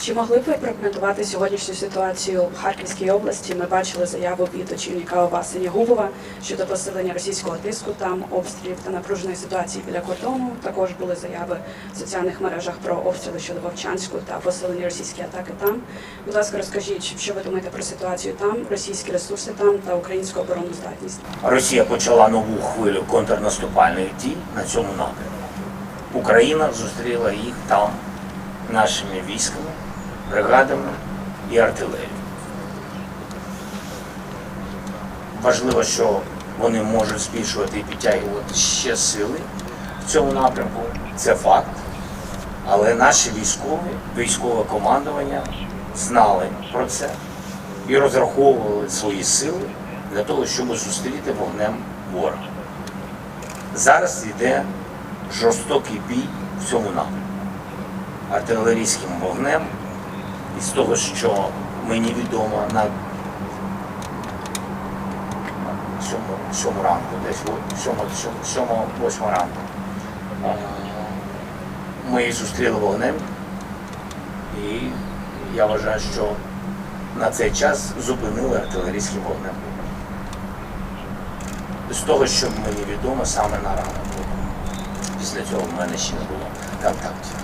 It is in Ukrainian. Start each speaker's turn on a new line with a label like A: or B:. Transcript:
A: Чи могли б ви прокоментувати сьогоднішню ситуацію в Харківській області? Ми бачили заяву від очільника ОВА Синягубова щодо посилення російського тиску, там обстрілів та напруженої ситуації біля кордону. Також були заяви в соціальних мережах про обстріли щодо Вовчанську та посилені російські атаки там. Будь ласка, розкажіть, що ви думаєте про ситуацію там, російські ресурси там та українську оборонну здатність?
B: Росія почала нову хвилю контрнаступальних дій на цьому напрямку. Україна зустріла їх там нашими військами, бригадами і артилерією. Важливо, що вони можуть збільшувати і підтягувати ще сили в цьому напрямку. Це факт. Але наші військові, військове командування знали про це і розраховували свої сили для того, щоб зустріти вогнем ворога. Зараз йде жорстокий бій в цьому напрямку. Артилерійським вогнем, і з того, що мені відомо на сьому, ранку, десь о- сьому, сьому, сьому, восьму ранку. е, Ми їх зустріли вогнем, і я вважаю, що на цей час зупинили артилерійським вогнем. З того, що мені відомо, саме на ранок. Після цього в мене ще не було контактів.